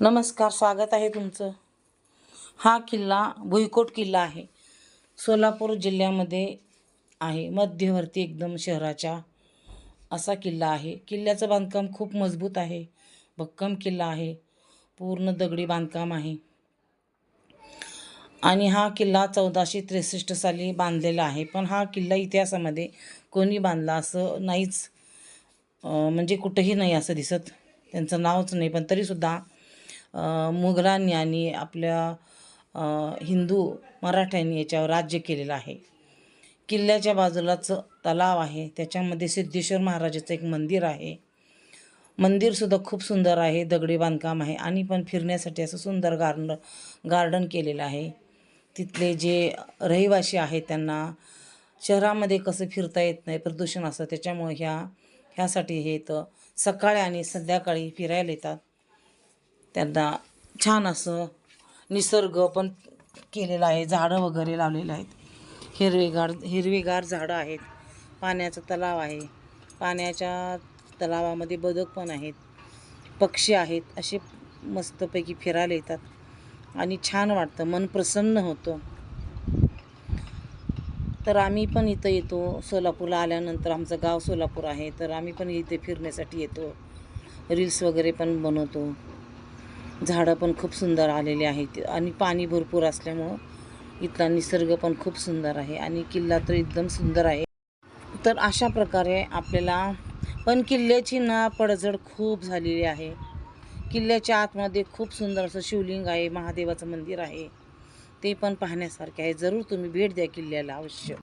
नमस्कार स्वागत आहे तुमचं. हा किल्ला भुईकोट किल्ला आहे. सोलापूर जिल्ह्यामध्ये आहे. मध्यवर्ती एकदम शहराच्या असा किल्ला आहे. किल्ल्याचं बांधकाम खूप मजबूत आहे. भक्कम किल्ला आहे. पूर्ण दगडी बांधकाम आहे. आणि हा किल्ला चौदाशे त्रेसष्ट साली बांधलेला आहे. पण हा किल्ला इतिहासामध्ये कोणी बांधला असं नाहीच म्हणजे कुठंही नाही असं दिसत. त्यांचं नावच नाही पण तरीसुद्धा मुघलांनी आणि आपल्या हिंदू मराठ्यांनी याच्यावर राज्य केलेलं आहे. किल्ल्याच्या बाजूलाच तलाव आहे. त्याच्यामध्ये सिद्धेश्वर महाराजाचं एक मंदिर आहे. मंदिरसुद्धा खूप सुंदर आहे. दगडी बांधकाम आहे. आणि पण फिरण्यासाठी असं सुंदर गार्डन गार्डन केलेलं आहे. तिथले जे रहिवासी आहेत त्यांना शहरामध्ये कसं फिरता येत नाही प्रदूषण असतं त्याच्यामुळे ह्या ह्यासाठी हे येतं सकाळी आणि संध्याकाळी फिरायला येतात. त्यांना छान असं निसर्ग पण केलेला आहे झाडं वगैरे लावलेलं आहेत. हिरवेगार हिरवीगार झाडं आहेत. पाण्याचा तलाव आहे. पाण्याच्या तलावामध्ये बदक पण आहेत. पक्षी आहेत. असे मस्तपैकी फिरायला येतात. आणि छान वाटतं. मन प्रसन्न होतं. तर आम्ही पण इथं येतो. सोलापूरला आल्यानंतर आमचं गाव सोलापूर आहे. तर आम्ही पण इथे फिरण्यासाठी येतो. रील्स वगैरे पण बनवतो. झाडं पण खूप सुंदर आलेले आहेत आणि पाणी भरपूर असल्यामुळं इथला निसर्ग पण खूप सुंदर आहे आणि किल्ला तर एकदम सुंदर आहे. तर अशा प्रकारे आपल्याला पण किल्ल्याची ना पडझड खूप झालेली आहे. किल्ल्याच्या आतमध्ये खूप सुंदर असं शिवलिंग आहे महादेवाचं मंदिर आहे. ते पण पाहण्यासारखे आहे. जरूर तुम्ही भेट द्या किल्ल्याला अवश्य.